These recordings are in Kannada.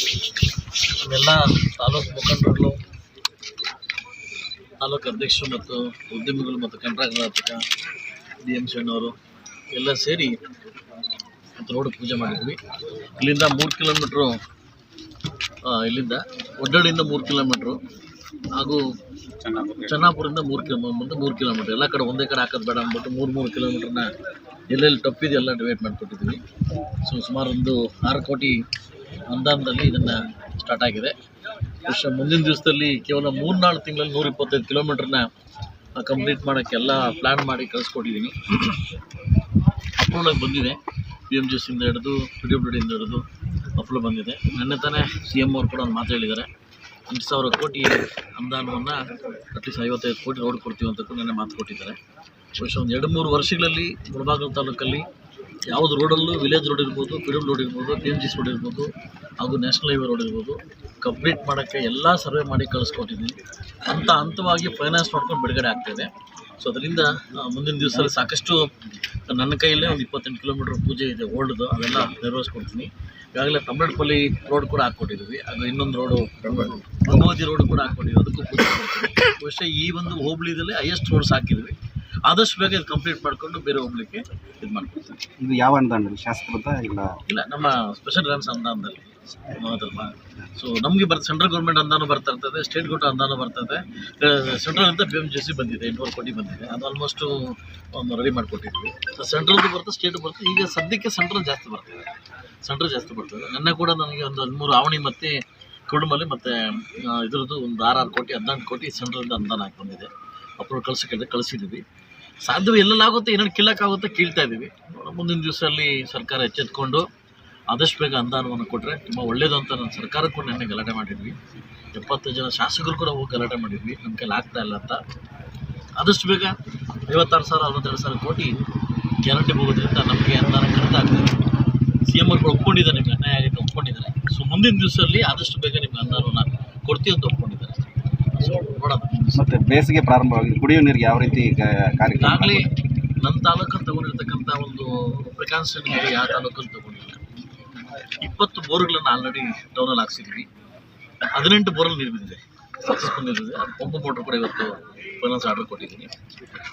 ఇక్కడ ಎಲ್ಲ ತಾಲೂಕು ಮುಖಂಡರುಗಳು, ತಾಲೂಕು ಅಧ್ಯಕ್ಷರು ಮತ್ತು ಉದ್ಯಮಿಗಳು ಮತ್ತು ಕಂಟ್ರಾಕ್ಟರ್ ಡಿ ಎಂ ಸಣ್ಣವರು ಎಲ್ಲ ಸೇರಿ ರೋಡ್ ಪೂಜೆ ಮಾಡಿದ್ವಿ. ಇಲ್ಲಿಂದ ಮೂರು ಕಿಲೋಮೀಟ್ರು ಇಲ್ಲಿಂದ ಒಡ್ಡಳ್ಳಿಯಿಂದ ಮೂರು ಕಿಲೋಮೀಟ್ರು ಹಾಗೂ ಚೆನ್ನಾಪುರದಿಂದ ಮೂರು ಕಿಲೋಮೀಟರ್ ಮೂರು ಕಿಲೋಮೀಟ್ರ್. ಎಲ್ಲ ಕಡೆ ಒಂದೇ ಕಡೆ ಹಾಕೋದು ಬೇಡ ಅಂದ್ಬಿಟ್ಟು ಮೂರು ಮೂರು ಕಿಲೋಮೀಟ್ರನ್ನ ಎಲ್ಲೆಲ್ಲಿ ತಪ್ಪಿದೆ ಎಲ್ಲ ಡಿವೈಡ್ ಮಾಡಿಕೊಟ್ಟಿದ್ವಿ ಸೊ, ಸುಮಾರು ಒಂದು ಆರು ಕೋಟಿ ಅನುದಾನದಲ್ಲಿ ಇದನ್ನು ಸ್ಟಾರ್ಟ್ ಆಗಿದೆ. ಬಹುಶಃ ಮುಂದಿನ ದಿವಸದಲ್ಲಿ ಕೇವಲ ಮೂರು ನಾಲ್ಕು ತಿಂಗಳಲ್ಲಿ ನೂರ ಇಪ್ಪತ್ತೈದು ಕಿಲೋಮೀಟ್ರನ್ನ ಕಂಪ್ಲೀಟ್ ಮಾಡೋಕ್ಕೆಲ್ಲ ಪ್ಲ್ಯಾನ್ ಮಾಡಿ ಕಳಿಸ್ಕೊಟ್ಟಿದ್ದೀನಿ ಅಪ್ರೂವಲಾಗಿ ಬಂದಿದೆ. ಪಿ ಎಂ ಜಿ ಎಸ್ಸಿಂದ ಹಿಡಿದು ಪಿ ಡಬ್ಲ್ಯೂ ಡಿಯಿಂದ ಹಿಡಿದು ಅಪ್ರೂವ್ ಬಂದಿದೆ. ನಿನ್ನೆ ತಾನೇ ಸಿ ಎಂ ಅವ್ರು ಕೂಡ ಒಂದು ಮಾತು ಹೇಳಿದ್ದಾರೆ. ಎಂಟು ಸಾವಿರ ಕೋಟಿ ಅನುದಾನವನ್ನು ಅಟ್ಲೀಸ್ಟ್ ಐವತ್ತೈದು ಕೋಟಿ ರೋಡ್ ಕೊಡ್ತೀವಿ ಅಂತ ಕೂಡ ನೆನ್ನೆ ಮಾತು ಕೊಟ್ಟಿದ್ದಾರೆ. ಬಹುಶಃ ಒಂದು ಎರಡು ಮೂರು ವರ್ಷಗಳಲ್ಲಿ ಮುಳಬಾಗಿಲು ತಾಲೂಕಲ್ಲಿ ಯಾವುದು ರೋಡಲ್ಲೂ ವಿಲೇಜ್ ರೋಡ್ ಇರ್ಬೋದು ಪಿ ಡಬ್ಲ್ಯೂ ರೋಡ್ ಇರ್ಬೋದು ಪಿ ಎಂ ಜಿ ರೋಡ್ ಇರ್ಬೋದು, ಹಾಗೂ ನ್ಯಾಷನಲ್ ಹೈವೇ ರೋಡ್ ಇರ್ಬೋದು ಕಂಪ್ಲೀಟ್ ಮಾಡೋಕ್ಕೆ ಎಲ್ಲ ಸರ್ವೆ ಮಾಡಿ ಕಳಿಸ್ಕೊಟ್ಟಿದ್ದೀನಿ ಹಂತ ಹಂತವಾಗಿ ಫೈನಾನ್ಸ್ ಮಾಡ್ಕೊಂಡು ಬಿಡುಗಡೆ ಆಗ್ತಾಯಿದೆ ಸೊ ಅದರಿಂದ ಮುಂದಿನ ದಿವಸದಲ್ಲಿ ಸಾಕಷ್ಟು ನನ್ನ ಕೈಯಲ್ಲೇ ಒಂದು ಇಪ್ಪತ್ತೆಂಟು ಕಿಲೋಮೀಟ್ರ್ ಪೂಜೆ ಇದೆ, ಓಲ್ಡ್ದು, ಅದೆಲ್ಲ ನೆರವೇರಿಸ್ಕೊಡ್ತೀನಿ. ಈಗಾಗಲೇ ತಮಿಳ್ಪಲ್ಲಿ ರೋಡ್ ಕೂಡ ಹಾಕ್ಕೊಟ್ಟಿದ್ದೀವಿ ಅದು ಇನ್ನೊಂದು ರೋಡು ಗಂಗೋಜಿ ರೋಡ್ ಕೂಡ ಹಾಕ್ಕೊಟ್ಟಿದ್ವಿ, ಅದಕ್ಕೂ ಪೂಜೆ ಈ ಒಂದು ಹೋಬಳಿದಲ್ಲಿ ಹೈಯೆಸ್ಟ್ ರೋಡ್ಸ್ ಹಾಕಿದ್ವಿ. ಆದಷ್ಟು ಬೇಗ ಇದು ಕಂಪ್ಲೀಟ್ ಮಾಡಿಕೊಂಡು ಬೇರೆ ಹೋಗ್ಲಿಕ್ಕೆ ಇದು ಮಾಡ್ಕೊಡ್ತೀವಿ ಇದು ಯಾವ ಅನುದಾನ ಶಾಸ್ತ್ರದ ಇಲ್ಲ? ಇಲ್ಲ ನಮ್ಮ ಸ್ಪೆಷಲ್ ಗ್ರಾಂಟ್ಸ್ ಅನುದಾನದಲ್ಲಿ. ಹೌದಲ್ವಾ ಸೊ ನಮಗೆ ಬರ್ತ ಸೆಂಟ್ರಲ್ ಗೌರ್ಮೆಂಟ್ ಅನುದಾನ ಬರ್ತಾ ಇರ್ತದೆ ಸ್ಟೇಟ್ ಗೌರ್ಮೆಂಟ್ ಅನುದಾನ ಬರ್ತಾ ಇದೆ ಅಂತ ಪಿ ಎಂ ಜೆ ಸಿ ಬಂದಿದೆ ಎಂಟುವರೆ ಕೋಟಿ ಬಂದಿದೆ. ಅದು ಆಲ್ಮೋಸ್ಟು ಒಂದು ರೆಡಿ ಮಾಡಿಕೊಟ್ಟಿದ್ವಿ. ಸೊ ಸೆಂಟ್ರಲ್ದು ಬರ್ತದೆ ಸ್ಟೇಟ್ ಬರ್ತದೆ ಈಗ ಸದ್ಯಕ್ಕೆ ಸೆಂಟ್ರಲ್ ಜಾಸ್ತಿ ಬರ್ತದೆ. ಸೆಂಟ್ರಲ್ ಜಾಸ್ತಿ ಬರ್ತದೆ. ನನ್ನ ಕೂಡ ನನಗೆ ಒಂದು ಹದಿಮೂರು ಆವಣಿ ಮತ್ತು ಕುರುಡಮಲ್ಲಿ ಮತ್ತು ಇದ್ರದ್ದು ಒಂದು ಆರಾರು ಆರು ಕೋಟಿ ಹದಿನೆಂಟು ಕೋಟಿ ಸೆಂಟ್ರಲಿಂದ ಅನುದಾನ ಹಾಕಿ ಬಂದಿದೆ ಅಪ್ರೂವ್ ಕಳ್ಸೋಕ್ಕೆ ಕಳಿಸಿದ್ದೀವಿ. ಸಾಧ್ಯವೇ ಎಲ್ಲೆಲ್ಲಾಗುತ್ತೆ ಏನೇನು ಕೀಳಕ್ಕಾಗುತ್ತೆ ಕೀಳ್ತಾ ಇದ್ದೀವಿ. ಮುಂದಿನ ದಿವಸದಲ್ಲಿ ಸರ್ಕಾರ ಎಚ್ಚೆತ್ಕೊಂಡು ಆದಷ್ಟು ಬೇಗ ಅನುದಾನವನ್ನು ಕೊಟ್ಟರೆ ತುಂಬ ಒಳ್ಳೇದು ಅಂತ ನಾನು ಸರ್ಕಾರಕ್ಕೂ ನೆನ್ನೆ ಗಲಾಟೆ ಮಾಡಿದ್ವಿ. ಎಪ್ಪತ್ತು ಜನ ಶಾಸಕರು ಕೂಡ ಹೋಗಿ ಗಲಾಟೆ ಮಾಡಿದ್ವಿ. ನಮ್ಮ ಕೈಲಿ ಆಗ್ತಾ ಇಲ್ಲ ಅಂತ. ಆದಷ್ಟು ಬೇಗ ಐವತ್ತಾರು ಸಾವಿರ, ಅರವತ್ತೆರಡು ಸಾವಿರ ಕೋಟಿ ಗ್ಯಾರಂಟಿ ಹೋಗೋದ್ರಿಂದ ನಮಗೆ ಅನುದಾನ ಕಡಿತ ಆಗ್ತದೆ. ಸಿ ಎಂ ಅವ್ರು ಒಪ್ಕೊಂಡಿದ್ದಾರೆ, ನಿಮ್ಗೆ ಅನ್ಯಾಯ ಆಗಿದ್ದು ಒಪ್ಕೊಂಡಿದ್ದಾರೆ. ಸೊ ಮುಂದಿನ ದಿವಸದಲ್ಲಿ ಆದಷ್ಟು ಬೇಗ ನಿಮ್ಗೆ ಅನುದಾನವನ್ನು ಕೊಡ್ತೀವಿ ಅಂತ ನೋಡೋಣ ಮತ್ತೆ ಬೇಸಿಗೆ ಪ್ರಾರಂಭವಾಗಿದೆ ಕುಡಿಯುವ ನೀರಿಗೆ ಯಾವ ರೀತಿ ಕಾರ್ಯಕ್ರಮ ಆಗಲಿ ನಮ್ಮ ತಾಲೂಕನ್ನು ತಗೊಂಡಿರ್ತಕ್ಕಂಥ ಒಂದು ಪ್ರಿಕಾನ್ಷನ್ ಯಾವ ತಾಲೂಕನ್ನು ತಗೊಂಡಿಲ್ಲ. ಇಪ್ಪತ್ತು ಬೋರ್ಗಳನ್ನು ಆಲ್ರೆಡಿ ಟೌನಲ್ಲಿ ಹಾಕ್ಸಿದ್ವಿ. ಹದಿನೆಂಟು ಬೋರಲ್ಲಿ ನೀರು ಬಿದ್ದಿದೆ. ಸಕ್ಸಸ್ ಬಂದಿದೆ ಅದು ಪಂಪ್ ಮೋಟ್ರ್ ಕೂಡ ಇವತ್ತು ಫೈನಾನ್ಸ್ ಆರ್ಡರ್ ಕೊಟ್ಟಿದ್ದೀನಿ.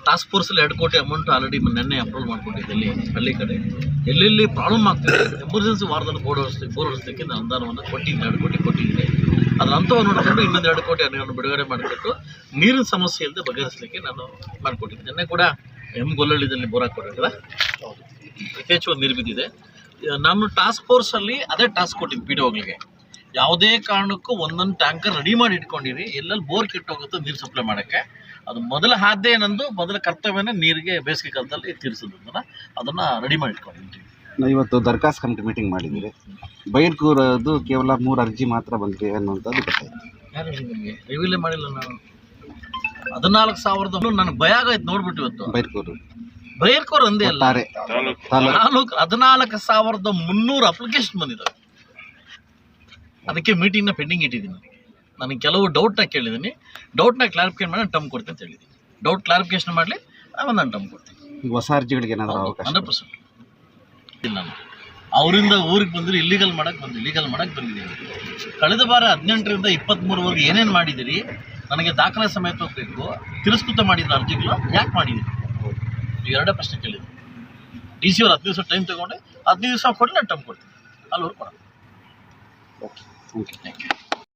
ಟಾಸ್ಕ್ ಫೋರ್ಸಲ್ಲಿ ಎರಡು ಕೋಟಿ ಅಮೌಂಟ್ ಆಲ್ರೆಡಿ ನೆನ್ನೆ ಅಪ್ರೂವ್ ಮಾಡಿಕೊಂಡಿದ್ದೆ ಇಲ್ಲಿ ಹಳ್ಳಿ ಕಡೆ. ಎಲ್ಲೆಲ್ಲಿ ಪ್ರಾಬ್ಲಮ್ ಆಗ್ತಿದೆ? ಎಮರ್ಜೆನ್ಸಿ ವಾರದಲ್ಲಿ ಬೋರ್ಡ್ ಹೊಡಿಸ್ಲಿಕ್ಕೆ ಬೋರ್ ಹೊಡಿಸ್ಲಿಕ್ಕೆ ನಾನು ಅನುದಾನವನ್ನು ಕೊಟ್ಟಿದ್ದೀನಿ ಎರಡು ಕೋಟಿ ಕೊಟ್ಟಿದ್ದೀನಿ. ಅದ್ರ ಅಂಥವನ್ನು ನೋಡಿಕೊಂಡು ಇನ್ನೊಂದು ಎರಡು ಕೋಟಿ ಹಣವನ್ನು ಬಿಡುಗಡೆ ಮಾಡಿಕೊಟ್ಟು ನೀರಿನ ಸಮಸ್ಯೆ ಇಲ್ಲದೆ ಬಗೆಹರಿಸಲಿಕ್ಕೆ ನಾನು ಮಾಡಿಕೊಟ್ಟಿದ್ದೆ. ನಿನ್ನೆ ಕೂಡ ಎಂ ಗೊಲ್ಲಳ್ಳಿದಲ್ಲಿ ಬೋರ್ ಹಾಕ್ಕೊಟ್ಟಿದ್ದೆ ಯಥೇಚ್ಛವಾಗಿ ನೀರು ಬಿದ್ದಿದೆ. ನಾನು ಟಾಸ್ಕ್ ಫೋರ್ಸಲ್ಲಿ ಅದೇ ಟಾಸ್ಕ್ ಕೊಟ್ಟಿದ್ದು ಪಿ ಡಿ ಹೋಗ್ಲಿಕ್ಕೆ ಯಾವುದೇ ಕಾರಣಕ್ಕೂ ಒಂದೊಂದು ಟ್ಯಾಂಕರ್ ರೆಡಿ ಮಾಡಿ ಇಟ್ಕೊಂಡಿರಿ. ಎಲ್ಲೆಲ್ಲಿ ಬೋರ್ ಕೆಟ್ಟೋಗುತ್ತೋ ನೀರು ಸಪ್ಲೈ ಮಾಡೋಕ್ಕೆ. ಅದು ಮೊದಲ ಹಾದ್ಯ ಏನಂದು ಮೊದಲ ಕರ್ತವ್ಯನೇ ನೀರಿಗೆ ಬೇಸಿಗೆ ಕಾಲದಲ್ಲಿ ತೀರಿಸೋದನ್ನು ಅದನ್ನು ರೆಡಿ ಮಾಡಿ ಇಟ್ಕೊಂಡಿದ್ದೀನಿ. ನಾವು ಇವತ್ತು ದರ್ಖಾಸ್ ಕಮಿಟಿ ಮೀಟಿಂಗ್ ಮಾಡಿದ್ದೀವಿ. ಬೈರ್ಕೂರದು ಕೇವಲ ಮೂರು ಅರ್ಜಿ ಮಾತ್ರ ಬಂದಿದೆ ಅನ್ನುವಂಥದ್ದು ಗೊತ್ತಾಯ್ತು. ಯಾರು ನಿಮಗೆ? ರಿವೀಲೇ ಮಾಡಿಲ್ಲ ನಾನು. ಹದಿನಾಲ್ಕು ಸಾವಿರದ ನನಗೆ ಭಯ ಆಗೈತೆ ನೋಡ್ಬಿಟ್ಟು ಇವತ್ತು. ಬೈರ್ಕೂರು. ಬೈರ್ಕೂರು ಅಂದೇ ಅಲ್ಲ. ಒಟ್ಟಾರೆ ತಾಲೂಕು. ನಾಲ್ಕು ಹದಿನಾಲ್ಕು ಸಾವಿರದ ಮುನ್ನೂರು ಅಪ್ಲಿಕೇಶನ್ ಬಂದಿದ್ದಾವೆ ಅದಕ್ಕೆ ಮೀಟಿಂಗ್ನ ಪೆಂಡಿಂಗ್ ಇಟ್ಟಿದ್ದೀನಿ. ನನಗೆ ಕೆಲವು ಡೌಟ್ನ ಕೇಳಿದ್ದೀನಿ. ಡೌಟ್ನ ಕ್ಲಾರಿಫಿಕೇಶನ್ ಮಾಡಿ ಟಮ್ ಕೊಡ್ತೀನಿ ಅಂತ ಹೇಳಿದ್ದೀನಿ. ಡೌಟ್ ಕ್ಲಾರಿಫಿಕೇಶನ್ ಮಾಡಲಿ ಆಮೇಲೆ ನಾನು ಟಮ್ ಕೊಡ್ತೀನಿ. ಈಗ ಹೊಸ ಅರ್ಜಿಗಳಿಗೆ ಏನಾದರೂ ಅವಕಾಶ ಹಂಡ್ರೆಡ್ ಪರ್ಸೆಂಟ್. ನಾನು. ಅವರಿಂದ ಊರಿಗೆ ಬಂದರೆ ಇಲ್ಲಿಗಲ್ ಮಾಡಕ್ಕೆ ಬಂದು ಇಲ್ಲಿಗಲ್ ಮಾಡಕ್ಕೆ ಬಂದಿದ್ದೀನಿ ಕಳೆದ ಬಾರ ಹದಿನೆಂಟರಿಂದ ಇಪ್ಪತ್ತ್ಮೂರವರೆಗೆ ಏನೇನು ಮಾಡಿದ್ದೀರಿ? ನನಗೆ ದಾಖಲೆ ಸಮೇತ ಬೇಕು ತಿರಸ್ಕೃತ ಮಾಡಿದ ಅರ್ಜಿಗಳು ಯಾಕೆ ಮಾಡಿದ್ದೀರಿ ಈಗ ಎರಡೇ ಪ್ರಶ್ನೆ ಕೇಳಿದ್ರು ಡಿ ಸಿ ಅವ್ರು ಹದಿನೈದು ದಿವಸ ಟೈಮ್ ತೊಗೊಂಡೆ ಹದಿನೈದು ದಿವಸ ಕೊಡಲಿ ನಾನು ಟೈಮ್ ಕೊಡ್ತೀನಿ. ಅಲ್ಲಿವರೆಗೆ ಕೊಡೋಣ ಓಕೆ ಥ್ಯಾಂಕ್ ಯು